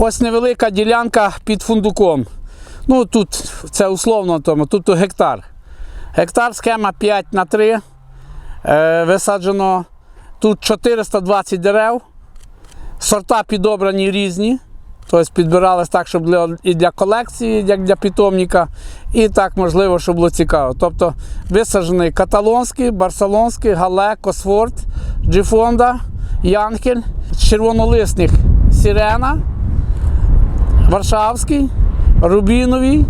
Ось невелика ділянка під фундуком. Ну тут це условно тому, тут гектар. Гектар схема 5 на 3. Е, висаджено тут 420 дерев. Сорта підобрані різні. Тобто підбирались так, щоб для, і для колекції, як для питомника, і так можливо, щоб було цікаво. Тобто висаджений каталонський, барселонський, гале, косфорд, джифонда, янкель, червонолисних сирена, Варшавський, Рубіновий,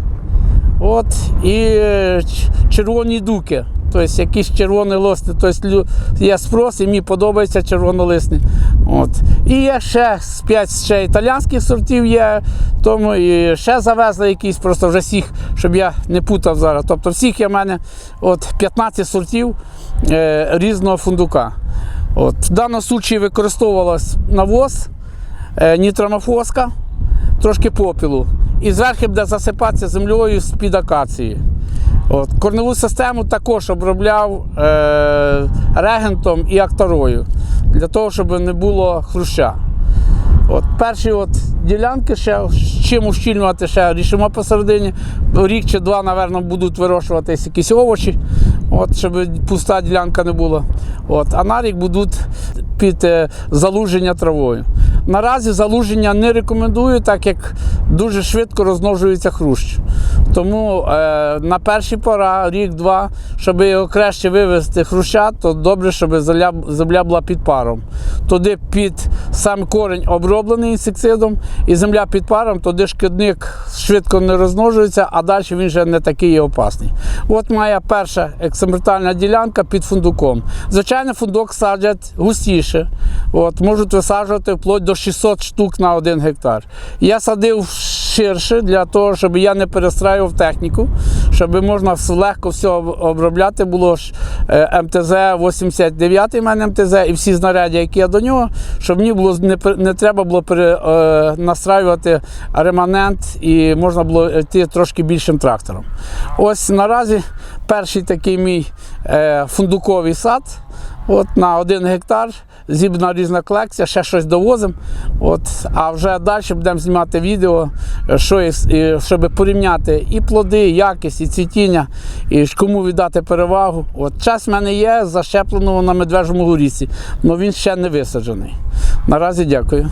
от, і е, червоні дуки. Тобто якісь червоні листи. Тобто є спрос, і мені подобається червонолисні. От. І є ще з 5 ще італійських сортів є, тому і ще завезли якісь, просто вже всіх, щоб я не путав зараз. Тобто всіх є в мене от, 15 сортів е, різного фундука. От. В даному випадку використовувалась навоз, е, нітромофоска, трошки попілу. І зверху буде засипатися землею з-під акації. От. Корневу систему також обробляв е, регентом і акторою, для того, щоб не було хруща. От перші от ділянки ще чим ущільнювати ще рішимо посередині. Рік чи два, напевно, будуть вирощуватись якісь овочі, от, щоб пуста ділянка не була. От, а на рік будуть під е, залуження травою. Наразі залуження не рекомендую, так як дуже швидко розмножується хрущ. Тому е, на перші пора, рік-два, щоб його краще вивезти хруща, то добре, щоб земля, була під паром. Туди під сам корінь оброблений інсектицидом, і земля під паром, тоді шкідник швидко не розмножується, а далі він вже не такий і опасний. От моя перша експериментальна ділянка під фундуком. Звичайно, фундук саджать густіше. От, можуть висаджувати вплоть до 600 штук на один гектар. Я садив ширше для того, щоб я не перестраював техніку, щоб можна легко все обробляти. Було ж е, МТЗ 89 у мене МТЗ і всі знаряддя, які є до нього, щоб мені було не, не треба було пере, е, настраювати реманент і можна було йти трошки більшим трактором. Ось наразі перший такий мій е, фундуковий сад. От на один гектар зібрана різна колекція, ще щось довозимо. От, а вже далі будемо знімати відео, що щоб порівняти і плоди, і якість, і цвітіння, і кому віддати перевагу. От час в мене є защепленого на медвежому горісі, але він ще не висаджений. Наразі дякую.